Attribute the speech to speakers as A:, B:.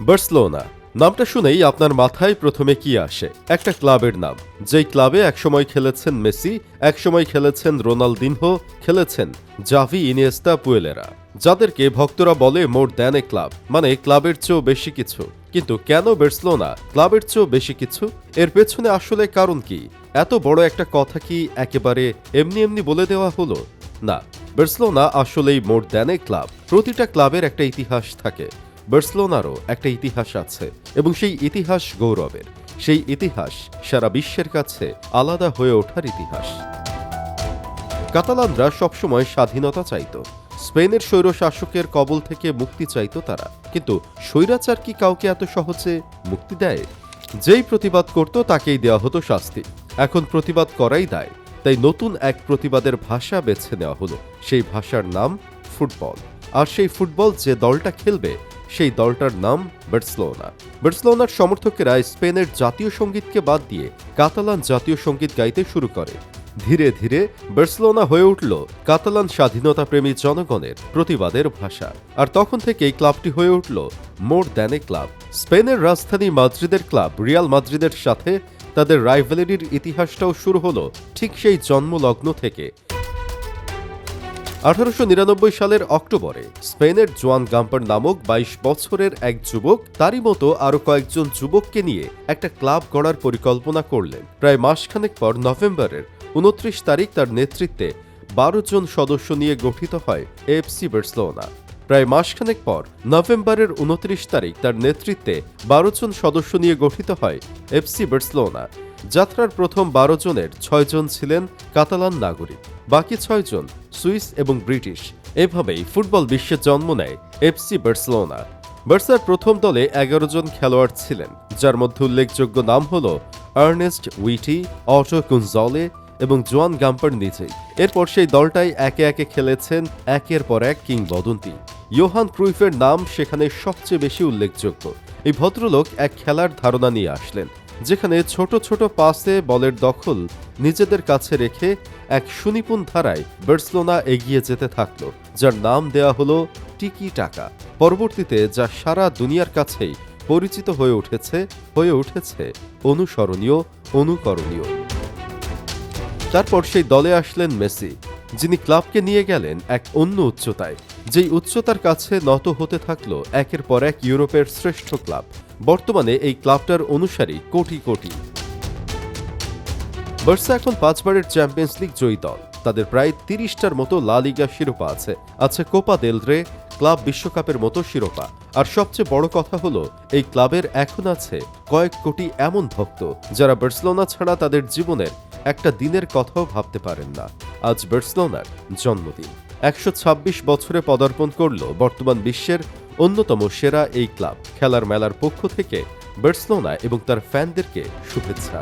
A: Barcelona. নামটা শুনেই আপনার মাথায় প্রথমে কি আসে? একটা ক্লাবের নাম। যেই ক্লাবে একসময় খেলেছেন মেসি, একসময় খেলেছেন রোনালদিনহো, খেলেছেন জাভি ইনিয়েস্তা পুয়েলেরা। যাদেরকে ভক্তরা বলে মোর দ্যান এ ক্লাব মানে ক্লাবের চেয়েও বেশি কিছু। কিন্তু কেন বার্সেলোনা ক্লাবের চেয়েও বেশি কিছু? এর পেছনে আসলে কারণ কি? এত বড় একটা কথা কি একেবারে এমনি এমনি বলে দেওয়া হলো? না, বার্সেলোনা আসলেই মোর দ্যান এ ক্লাব। প্রতিটা ক্লাবের একটা ইতিহাস থাকে। বার্সেলোনারও একটা ইতিহাস আছে এবং সেই ইতিহাস গৌরবের। সেই ইতিহাস সারা বিশ্বের কাছে আলাদা হয়ে ওঠার ইতিহাস। কাতালানরা সবসময় স্বাধীনতা চাইত। স্পেনের স্বৈর শাসকের কবল থেকে মুক্তি চাইত তারা। কিন্তু স্বৈরাচার কি কাউকে এত সহজে মুক্তি দেয়? যেই প্রতিবাদ করত তাকেই দেওয়া হতো শাস্তি। এখন প্রতিবাদ করাই দায়। তাই নতুন এক প্রতিবাদের ভাষা বেছে নেওয়া হলো। সেই ভাষার নাম ফুটবল। আর সেই ফুটবল যে দলটা খেলবে সেই দলটার নাম বার্সেলোনা। বার্সেলোনার সমর্থকেরা স্পেনের জাতীয় সঙ্গীতকে বাদ দিয়ে কাতালান জাতীয় সংগীত গাইতে শুরু করে। ধীরে ধীরে বার্সেলোনা হয়ে উঠল কাতালান স্বাধীনতা প্রেমী জনগণের প্রতিবাদের ভাষা। আর তখন থেকেই ক্লাবটি হয়ে উঠল মোর দ্যান এ ক্লাব। স্পেনের রাজধানী মাদ্রিদের ক্লাব রিয়াল মাদ্রিদের সাথে তাদের রাইভেলারির ইতিহাসটাও শুরু হলো ঠিক সেই জন্মলগ্ন থেকে। আঠারোশো নিরানব্বই সালের অক্টোবরে স্পেনের জোয়ান গাম্পার নামক বাইশ বছরের এক যুবক তারই মতো আরও কয়েকজন যুবককে নিয়ে একটা ক্লাব গড়ার পরিকল্পনা করলেন। প্রায় মাসখানেক পর নভেম্বরের উনত্রিশ তারিখ তার নেতৃত্বে বারো জন সদস্য নিয়ে গঠিত হয় এফসি বার্সেলোনা। প্রায় মাসখানেক পর নভেম্বরের উনত্রিশ তারিখ তার নেতৃত্বে বারো জন সদস্য নিয়ে গঠিত হয় এফসি বার্সেলোনা। যাত্রার প্রথম বারো জনের ছয়জন ছিলেন কাতালান নাগরিক। বাকি ছয়জন সুইস এবং ব্রিটিশ। এভাবেই ফুটবল বিশ্বে জন্ম নেয় এফসি বার্সেলোনা। বার্সার প্রথম দলে এগারো জন খেলোয়াড় ছিলেন, যার মধ্যে উল্লেখযোগ্য নাম হল আর্নেস্ট উইটি, অটো কুনজলে এবং জোয়ান গাম্পার নিজেই। এরপর সেই দলটাই একে একে খেলেছেন একের পর এক কিংবদন্তি। ইয়োহান ক্রুইফের নাম সেখানে সবচেয়ে বেশি উল্লেখযোগ্য। এই ভদ্রলোক এক খেলার ধারণা নিয়ে আসলেন। যেখানে ছোট ছোট পাসে বলের দখল নিজেদের কাছে রেখে এক সুনিপুণ ধারায় বার্সেলোনা এগিয়ে যেতে থাকল, যার নাম দেয়া হলো টিকি টাকা। পরবর্তীতে যা সারা দুনিয়ার কাছেই পরিচিত হয়ে উঠেছে হয়ে উঠেছে অনুসরণীয়, অনুকরণীয়। তারপর সেই দলে আসলেন মেসি। যিনি ক্লাবকে নিয়ে গেলেন এক অন্য উচ্চতায়, যেই উচ্চতার কাছে নত হতে থাকল একের পর এক ইউরোপের শ্রেষ্ঠ ক্লাব। বর্তমানে এই ক্লাবটার অনুসারী কোটি কোটি। বার্সা এখন পাঁচবারের চ্যাম্পিয়ন্স লিগ জয়ী দল। তাদের প্রায় তিরিশটার মতো লা লিগা শিরোপা আছে। আছে কোপা দেল রে, ক্লাব বিশ্বকাপের মতো শিরোপা। আর সবচেয়ে বড় কথা হলো, এই ক্লাবের এখন আছে কয়েক কোটি এমন ভক্ত, যারা বার্সেলোনা ছাড়া তাদের জীবনের একটা দিনের কথাও ভাবতে পারেন না। আজ বার্সেলোনার জন্মদিন। একশো ছাব্বিশ বছরে পদার্পণ করল বর্তমান বিশ্বের অন্যতম সেরা এই ক্লাব। খেলার মেলার পক্ষ থেকে বার্সেলোনা এবং তার ফ্যানদেরকে শুভেচ্ছা।